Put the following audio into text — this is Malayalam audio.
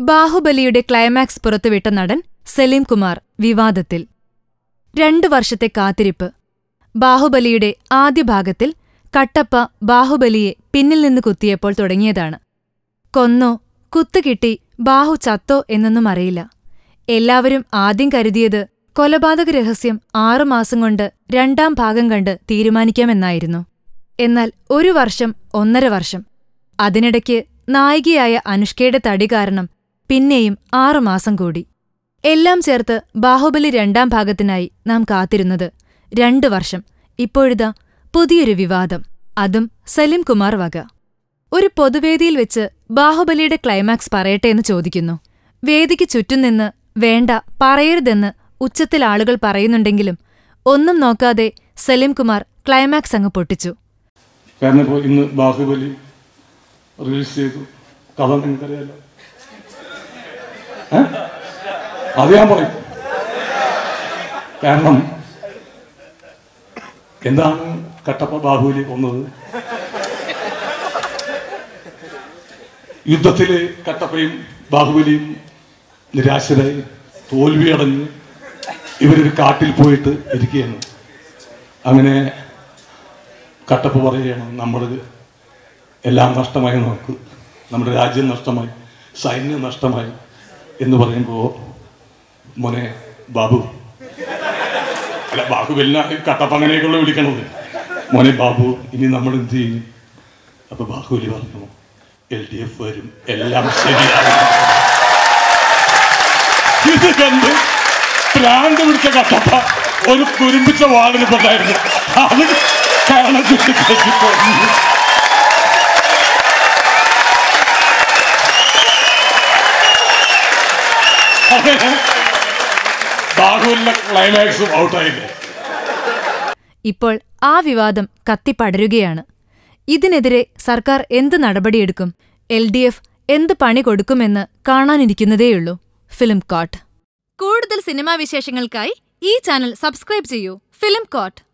ബാഹുബലിയുടെ ക്ലൈമാക്സ് പുറത്തുവിട്ട നടൻ സലീം കുമാർ വിവാദത്തിൽ. രണ്ടു വർഷത്തെ കാത്തിരിപ്പ്. ബാഹുബലിയുടെ ആദ്യ ഭാഗത്തിൽ കട്ടപ്പ ബാഹുബലിയെ പിന്നിൽ നിന്ന് കുത്തിയപ്പോൾ തുടങ്ങിയതാണ്. കൊന്നോ കുത്തുകിട്ടി ബാഹു ചത്തോ എന്നൊന്നും അറിയില്ല. എല്ലാവരും ആദ്യം കരുതിയത് കൊലപാതക രഹസ്യം ആറുമാസം കൊണ്ട് രണ്ടാം ഭാഗം കണ്ട് തീരുമാനിക്കാമെന്നായിരുന്നു. എന്നാൽ ഒരു വർഷം ഒന്നര വർഷം അതിനിടയ്ക്ക് നായികയായ അനുഷ്കയുടെ തടി കാരണം പിന്നെയും ആറുമാസം കൂടി. എല്ലാം ചേർത്ത് ബാഹുബലി രണ്ടാം ഭാഗത്തിനായി നാം കാത്തിരുന്നത് രണ്ടു വർഷം. ഇപ്പോഴിതാ പുതിയൊരു വിവാദം. അതും സലിം കുമാർ വക. ഒരു പൊതുവേദിയിൽ വെച്ച് ബാഹുബലിയുടെ ക്ലൈമാക്സ് പറയട്ടെ എന്ന് ചോദിക്കുന്നു. വേദിക്ക് ചുറ്റും നിന്ന് വേണ്ട പറയരുതെന്ന് ഉച്ചത്തിൽ ആളുകൾ പറയുന്നുണ്ടെങ്കിലും ഒന്നും നോക്കാതെ സലിം കുമാർ ക്ലൈമാക്സ് അങ്ങ് പൊട്ടിച്ചു. കാരണം ഇപ്പോൾ ഇന്ന് ബാഹുബലി റിലീസ് ചെയ്തു. കഥ നിങ്ങൾക്കറിയാലോ? അത് ഞാൻ പറയും. കാരണം എന്താണ് കട്ടപ്പ ബാഹുലി കൊന്നത് യുദ്ധത്തിൽ കട്ടപ്പയും ബാഹുബലിയും നിരാശരായി തോൽവിയടഞ്ഞ് ഇവരൊരു കാട്ടിൽ പോയിട്ട് ഇരിക്കുകയാണ്. അങ്ങനെ കട്ടപ്പ പറയുകയാണ് നമ്മൾ എല്ലാം നഷ്ടമായി നമുക്ക് നമ്മുടെ രാജ്യം നഷ്ടമായി സൈന്യം നഷ്ടമായി എന്ന് പറയുമ്പോൾ മോനെ ബാബു. അല്ല ബാബു കട്ടപ്പ കട്ടപ്പങ്ങനെയൊക്കെയുള്ള വിളിക്കണത്. മോനെ ബാബു ഇനി നമ്മൾ എന്ത് ചെയ്യും? അപ്പൊ ബാഹുബലി പറഞ്ഞു എൽ ഡി എഫ് വരും എല്ലാം ശരിയാകും. ഇത് ഭ്രാന്ത് പിടിച്ച കട്ടപ്പ ഒരു കുരുമ്പിച്ച വാളിന് പെട്ടായിരുന്നു അത് കാണാൻ ഇപ്പോൾ ആ വിവാദം കത്തിപ്പടരുകയാണ്. ഇതിനെതിരെ സർക്കാർ എന്ത് നടപടിയെടുക്കും? എൽ ഡി എഫ് എന്ത് പണി കൊടുക്കുമെന്ന് കാണാനിരിക്കുന്നതേയുള്ളൂ. Film coat. കൂടുതൽ സിനിമാ വിശേഷങ്ങൾക്കായി ഈ ചാനൽ സബ്സ്ക്രൈബ് ചെയ്യൂ. Film coat.